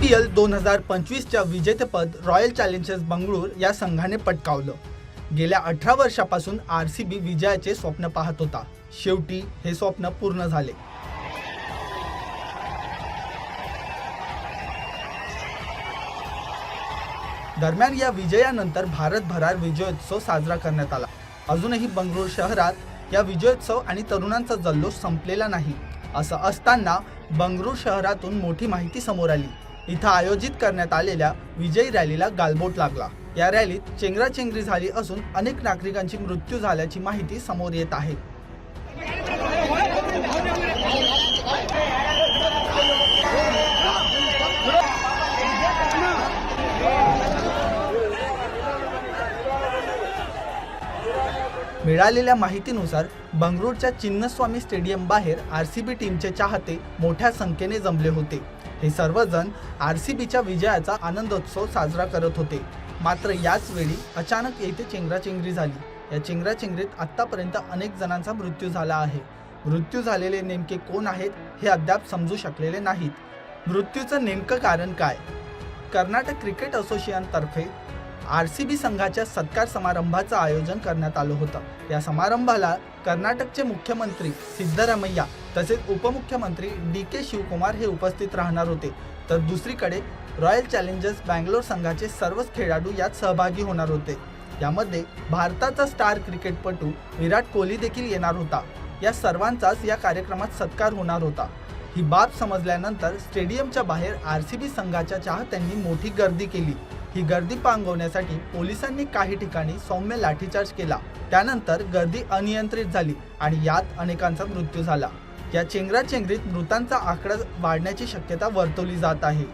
P L दोन हजार पंचवीसच्या विजेतेपद रॉयल चॅलेंजर्स बंगळूर या संघाने पटकावलं. गेल्या अठरा वर्षापासून आर सी बी विजयाचे स्वप्न पाहत होता. शेवटी हे स्वप्न पूर्ण झाले. दरम्यान या विजयानंतर भारतभरात विजयोत्सव साजरा करण्यात आला. अजूनही बंगळूर शहरात या विजयोत्सव आणि तरुणांचा जल्लोष संपलेला नाही असं असताना बंगळूर शहरातून मोठी माहिती समोर आली. इथं आयोजित करण्यात आलेल्या विजयी रॅलीला गालबोट लागला. या रॅलीत चेंगराचेंगरी झाली असून अनेक नागरिकांची मृत्यू झाल्याची माहिती समोर येत आहे. मिळालेल्या माहितीनुसार बंगळूरच्या चिन्नस्वामी स्टेडियम बाहेर आर सी बी टीमचे चाहते मोठ्या संख्येने जमले होते. हे सर्वजण आर सी बीच्या विजयाचा आनंदोत्सव साजरा करत होते. मात्र याच वेळी अचानक येथे चेंगराचेंगरी झाली. या चेंगराचेंगरीत आत्तापर्यंत अनेक जणांचा मृत्यू झाला आहे. मृत्यू झालेले नेमके कोण आहेत हे अद्याप समजू शकलेले नाहीत. मृत्यूचं नेमकं कारण काय? कर्नाटक क्रिकेट असोसिएशनतर्फे आर सी बी संघाच्या सत्कार समारंभाचं आयोजन करण्यात आलं होतं. या समारंभाला कर्नाटकचे मुख्यमंत्री सिद्धरामय्या तसेच उपमुख्यमंत्री डी के शिवकुमार हे उपस्थित राहणार होते. तर दुसरीकडे रॉयल चॅलेंजर्स बँगलोर संघाचे सर्वच खेळाडू यात सहभागी होणार होते. यामध्ये भारताचा स्टार क्रिकेटपटू विराट कोहली देखील येणार होता. या सर्वांचाच या कार्यक्रमात सत्कार होणार होता. ही बाब समजल्यानंतर स्टेडियमच्या बाहेर आर सी बी संघाच्या चाहत्यांनी मोठी गर्दी केली. ही गर्दी पांगवण्यासाठी पोलिसांनी काही ठिकाणी सौम्य लाठीचार्ज केला. त्यानंतर गर्दी अनियंत्रित झाली आणि यात अनेकांचा मृत्यू झाला. या चेंगराचेंगरीत मृतांचा आकडा वाढण्याची शक्यता वर्तवली जात आहे.